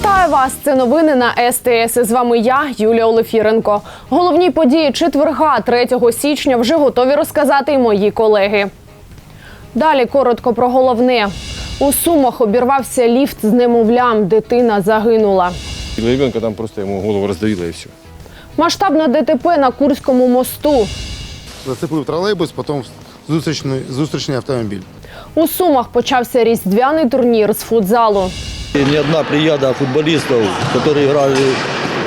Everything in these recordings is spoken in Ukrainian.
Вітаю вас! Це новини на СТС. З вами я, Юлія Олефіренко. Головні події четверга, 3 січня, вже готові розказати й мої колеги. Далі коротко про головне. У Сумах обірвався ліфт з немовлям. Дитина загинула. Ребенка там просто ему голову раздавило и все. Масштабне ДТП на Курському мосту. Зацепив тролейбус, потім зустрічний, зустрічний автомобіль. У Сумах почався різдвяний турнір з футзалу. И не одна плеяда футболистов, которые играли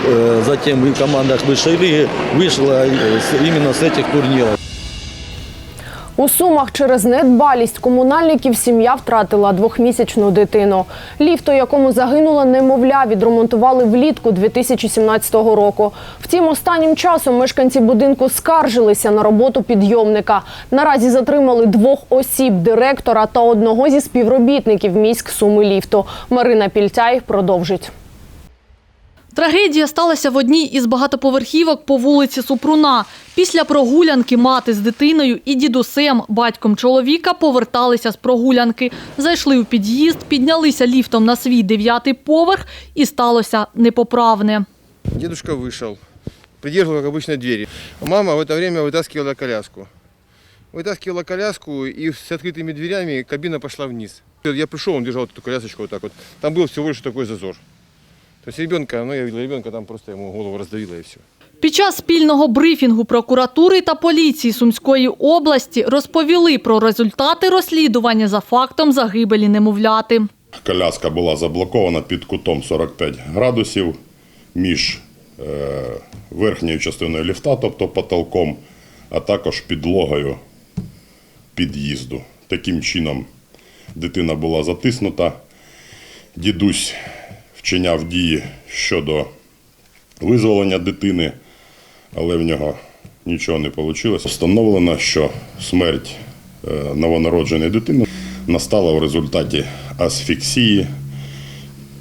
э, затем и в командах высшей лиги, вышла э, с- именно с этих турниров. У Сумах через недбалість комунальників сім'я втратила двохмісячну дитину. Ліфт, у якому загинула немовля, відремонтували влітку 2017 року. Втім, останнім часом мешканці будинку скаржилися на роботу підйомника. Наразі затримали двох осіб директора та одного зі співробітників міськ суми ліфту. Марина Пільтяй продовжить. Трагедія сталася в одній із багатоповерхівок по вулиці Супруна. Після прогулянки мати з дитиною і дідусем, батьком чоловіка, поверталися з прогулянки. Зайшли у під'їзд, піднялися ліфтом на свій дев'ятий поверх і сталося непоправне. Дедушка вышел, придерживал, как обычно, двери. Мама в это время вытаскивала коляску. Вытаскивала коляску, и с открытыми дверями кабина пошла вниз. Я пришел, он держал эту колясочку вот так вот. Там был всего лишь такой зазор. То есть ребенка, ну, я для ребенка там просто ему голову раздавило и все. Під час спільного брифінгу прокуратури та поліції Сумської області розповіли про результати розслідування за фактом загибелі немовляти. Коляска була заблокована під кутом 45 градусів між е, верхньою частиною ліфта, тобто потолком, а також підлогою під'їзду. Таким чином дитина була затиснута. Дідусь вчиняв дії щодо визволення дитини, але в нього нічого не вийшло. Встановлено, що смерть е, новонародженої дитини настала в результаті асфіксії,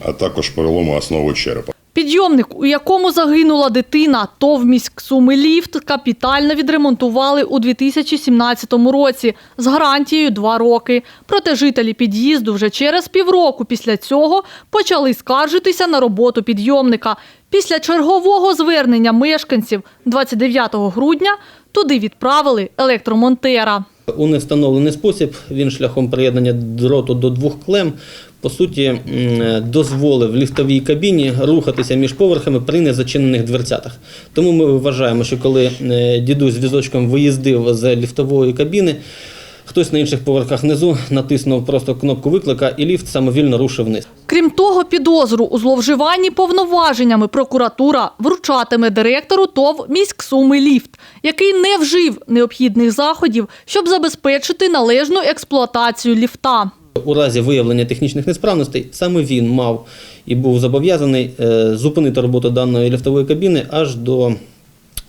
а також перелому основи черепа. Підйомник, у якому загинула дитина, ТОВ міськсуми ліфт, капітально відремонтували у 2017 році з гарантією 2 роки. Проте жителі під'їзду вже через півроку після цього почали скаржитися на роботу підйомника. Після чергового звернення мешканців 29 грудня туди відправили електромонтера. У невстановлений спосіб він шляхом приєднання дроту до двох клем по суті дозволив ліфтовій кабіні рухатися між поверхами при незачинених дверцятах. Тому ми вважаємо, що коли е, дідусь з візочком виїздив з ліфтової кабіни, хтось на інших поверхах внизу натиснув просто кнопку виклика і ліфт самовільно рушив вниз. Крім того, підозру у зловживанні повноваженнями прокуратура вручатиме директору ТОВ міськсуми ліфт, який не вжив необхідних заходів, щоб забезпечити належну експлуатацію ліфта. У разі виявлення технічних несправностей саме він мав і був зобов'язаний е, зупинити роботу даної ліфтової кабіни аж до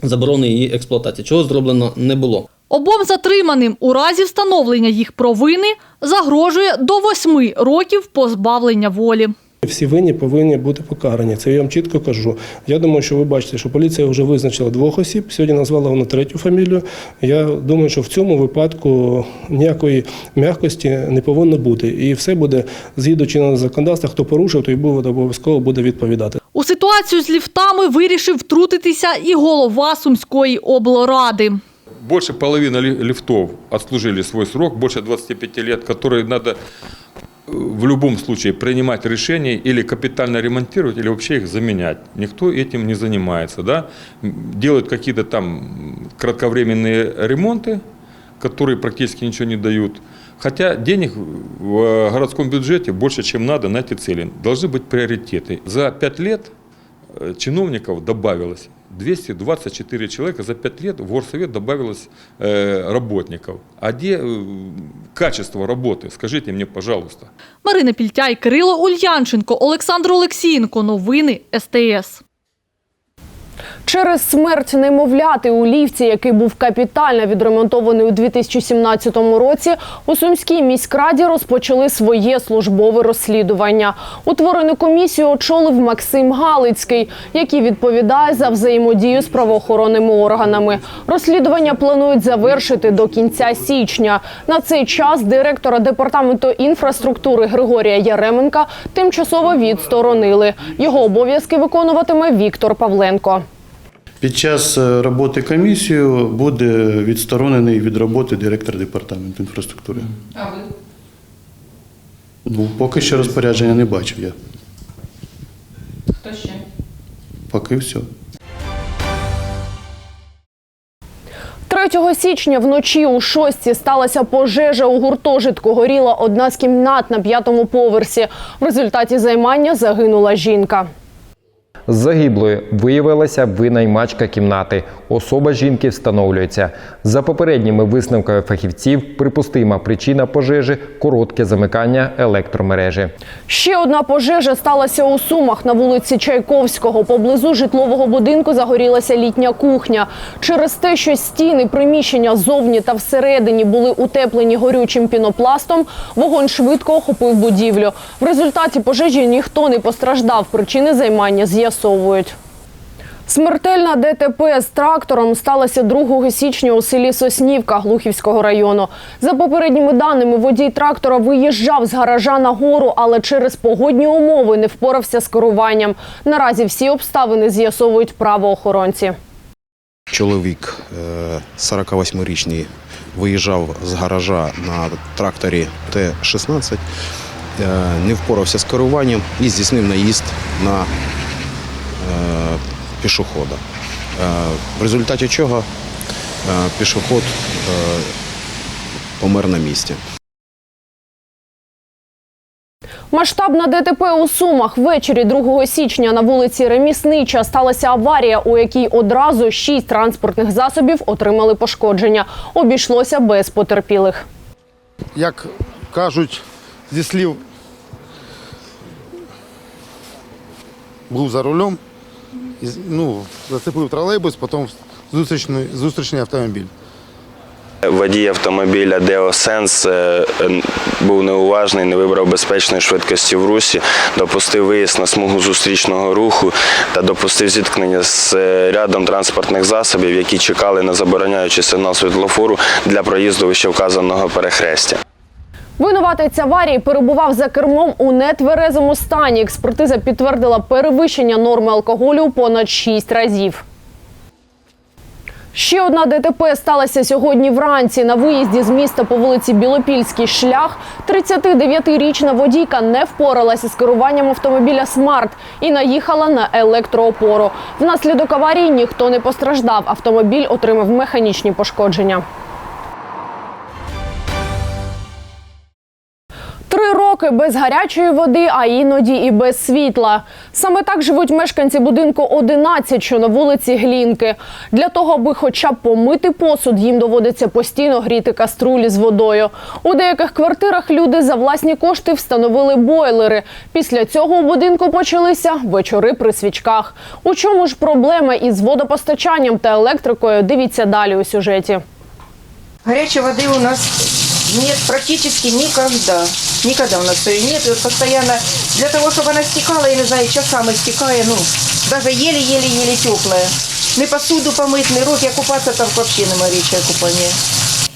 заборони її експлуатації, чого зроблено не було. Обом затриманим у разі встановлення їх провини загрожує до восьми років позбавлення волі. Всі винні повинні бути покарані. Це я вам чітко кажу. Я думаю, що ви бачите, що поліція вже визначила двох осіб. Сьогодні назвала вона третю фамілію. Я думаю, що в цьому випадку ніякої м'якості не повинно бути. І все буде згідно чинного законодавства. Хто порушив, той буде обов'язково буде відповідати. У ситуацію з ліфтами вирішив втрутитися і голова Сумської облради. Больше половины ли- лифтов отслужили свой срок, больше 25 лет, которые надо э, в любом случае принимать решения или капитально ремонтировать, или вообще их заменять. Никто этим не занимается. Да? Делают какие-то там кратковременные ремонты, которые практически ничего не дают. Хотя денег в городском бюджете больше, чем надо на эти цели. Должны быть приоритеты. За 5 лет э, чиновников добавилось 224 человека за 5 лет в горсовет добавилось э, работников. А где э, качество работы? Скажите мне, пожалуйста. Марина Пільтяй, Кирило Ульянченко, Олександр Олексієнко. Новини СТС. Через смерть немовляти у ліфті, який був капітально відремонтований у 2017 році, у Сумській міськраді розпочали своє службове розслідування. Утворену комісію очолив Максим Галицький, який відповідає за взаємодію з правоохоронними органами. Розслідування планують завершити до кінця січня. На цей час директора департаменту інфраструктури Григорія Яременка тимчасово відсторонили. Його обов'язки виконуватиме Віктор Павленко. Під час е, роботи комісії буде відсторонений від роботи директор департаменту інфраструктури. А ви? Ну, поки що розпорядження не бачив я. Хто ще? Поки все. 3 січня вночі у шостці сталася пожежа у гуртожитку. Горіла одна з кімнат на п'ятому поверсі. В результаті займання загинула жінка. Загиблою виявилася винаймачка кімнати. Особа жінки встановлюється. За попередніми висновками фахівців, припустима причина пожежі коротке замикання електромережі. Ще одна пожежа сталася у Сумах на вулиці Чайковського. Поблизу житлового будинку загорілася літня кухня. Через те, що стіни приміщення зовні та всередині були утеплені горючим пінопластом, вогонь швидко охопив будівлю. В результаті пожежі ніхто не постраждав. Причини займання з'ясовують. Смертельна ДТП з трактором сталася 2 січня у селі Соснівка Глухівського району. За попередніми даними, водій трактора виїжджав з гаража на гору, але через погодні умови не впорався з керуванням. Наразі всі обставини з'ясовують правоохоронці. Чоловік е, 48-річний виїжджав з гаража на тракторі Т-16, е, не впорався з керуванням і здійснив наїзд на е, пішохода. Е, В результаті чого е, пішоход е, помер на місці. Масштабна ДТП у Сумах ввечері 2 січня на вулиці Реміснича сталася аварія, у якій одразу шість транспортних засобів отримали пошкодження. Обійшлося без потерпілих. Як кажуть зі слів, був за рулем, ну, зацепив тролейбус, потім зустрічний, зустрічний автомобіль. Водій автомобіля е, був неуважний, не вибрав безпечної швидкості в русі, допустив виїзд на смугу зустрічного руху та допустив зіткнення з е, рядом транспортних засобів, які чекали на забороняючий сигнал світлофору для проїзду вищевказаного перехрестя. Винуватець аварії перебував за кермом у нетверезому стані. Експертиза підтвердила перевищення норми алкоголю понад 6 разів. Ще одна ДТП сталася сьогодні вранці. На виїзді з міста по вулиці Білопільський шлях 39-річна водійка не впоралася з керуванням автомобіля «Смарт» і наїхала на електроопору. Внаслідок аварії ніхто не постраждав. Автомобіль отримав механічні пошкодження. Роки без гарячої води, а іноді і без світла. Саме так живуть мешканці будинку 11, що на вулиці Глінки. Для того, аби хоча б помити посуд, їм доводиться постійно гріти каструлі з водою. У деяких квартирах люди за власні кошти встановили бойлери. Після цього у будинку почалися вечори при свічках. У чому ж проблема із водопостачанням та електрикою? Дивіться далі у сюжеті. Горячей воды у нас нет практически никогда. Никогда у нас ее нет. И вот постоянно для того, чтобы она стекала, я не знаю, часами стекая, ну, даже еле-еле-еле теплая. Не посуду помыть, не руки, а купаться там вообще нема речи о купании.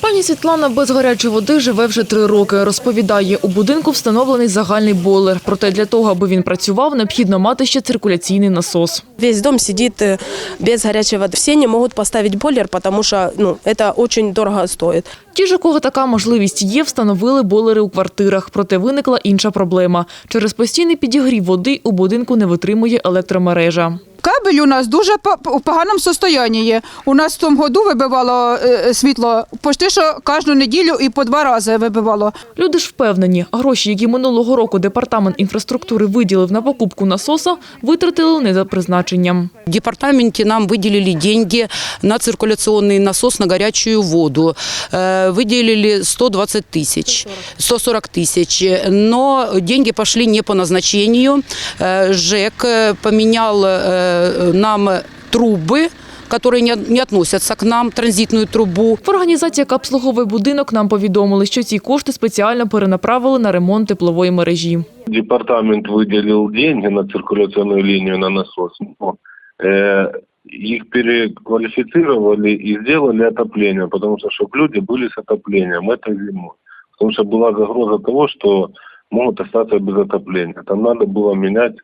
Пані Світлана без гарячої води живе вже три роки. Розповідає, у будинку встановлений загальний бойлер. Проте для того, аби він працював, необхідно мати ще циркуляційний насос. Весь дом сидит э, без горячей воды. Все не могут поставить бойлер, потому что ну, это очень дорого стоит. Ті ж, у кого така можливість є, встановили бойлери у квартирах. Проте виникла інша проблема. Через постійний підігрів води у будинку не витримує електромережа. Кабель у нас дуже по- у поганому стані. У нас в тому году вибивало е, світло почти що кожну неділю і по два рази вибивало. Люди ж впевнені, гроші, які минулого року департамент інфраструктури виділив на покупку насоса, витратили не за призначенням. В департаменте нам выделили деньги на циркуляционный насос на горячую воду. Э, Выделили 120 тысяч, 140 тысяч. Но деньги пошли не по назначению. Э, ЖЭК э, поменял э, нам трубы, которые не, не относятся к нам, транзитную трубу. В організації, яка обслуговує будинок, нам повідомили, що ці кошти спеціально перенаправили на ремонт теплової мережі. Департамент выделил деньги на циркуляционную линию на насос. но, э, их переквалифицировали и сделали отопление, потому что чтобы люди были с отоплением этой зимой. Потому что была загроза того, что могут остаться без отопления. Там надо было менять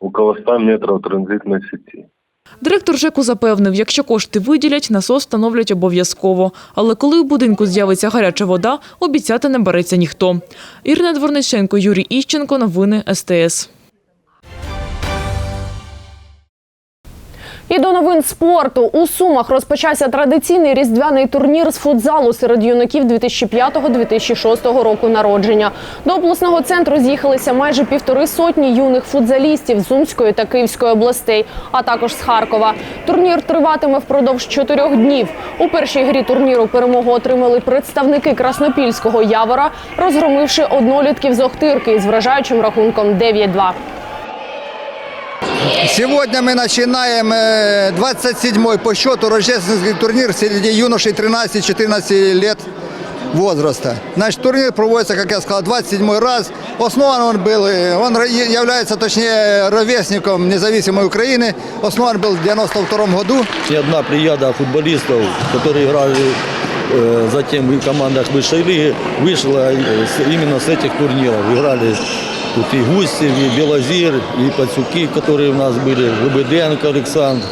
около 100 метров транзитной сети. Директор ЖЕКу запевнив, якщо кошти виділять, насос встановлять обов'язково. Але коли у будинку з'явиться гаряча вода, обіцяти не береться ніхто. Ірина Дворниченко, Юрій Іщенко. Новини СТС. І до новин спорту у Сумах розпочався традиційний різдвяний турнір з футзалу серед юнаків 2005-2006 року народження. До обласного центру з'їхалися майже півтори сотні юних футзалістів з Сумської та Київської областей, а також з Харкова. Турнір триватиме впродовж чотирьох днів. У першій грі турніру перемогу отримали представники Краснопільського Явора, розгромивши однолітків з Охтирки з вражаючим рахунком 9-2. Сегодня мы начинаем э, 27-й по счету рождественский турнир среди юношей 13-14 лет возраста. Значит, турнир проводится, как я сказал, 27 раз. Основан он был, э, он ра- является, точнее, ровесником независимой Украины. Основан был в 92 году. И одна плеяда футболистов, которые играли э, затем и в командах высшей лиги, вышла э, с- именно с этих турниров. Играли тут и Густев, и Белозир, и Пацюки, которые у нас были, Лебеденко Олександр.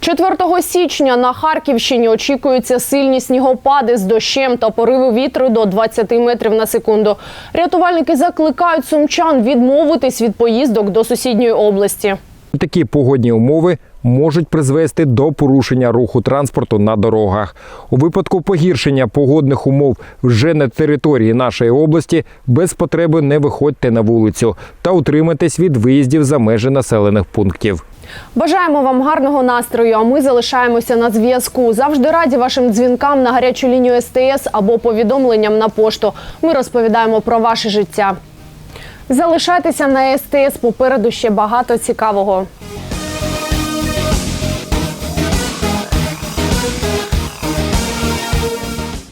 4 січня на Харківщині очікуються сильні снігопади з дощем та пориви вітру до 20 метрів на секунду. Рятувальники закликають сумчан відмовитись від поїздок до сусідньої області. Такі погодні умови можуть призвести до порушення руху транспорту на дорогах. У випадку погіршення погодних умов вже на території нашої області без потреби не виходьте на вулицю та утримайтесь від виїздів за межі населених пунктів. Бажаємо вам гарного настрою. А ми залишаємося на зв'язку. Завжди раді вашим дзвінкам на гарячу лінію СТС або повідомленням на пошту. Ми розповідаємо про ваше життя. Залишайтеся на СТС. Попереду ще багато цікавого.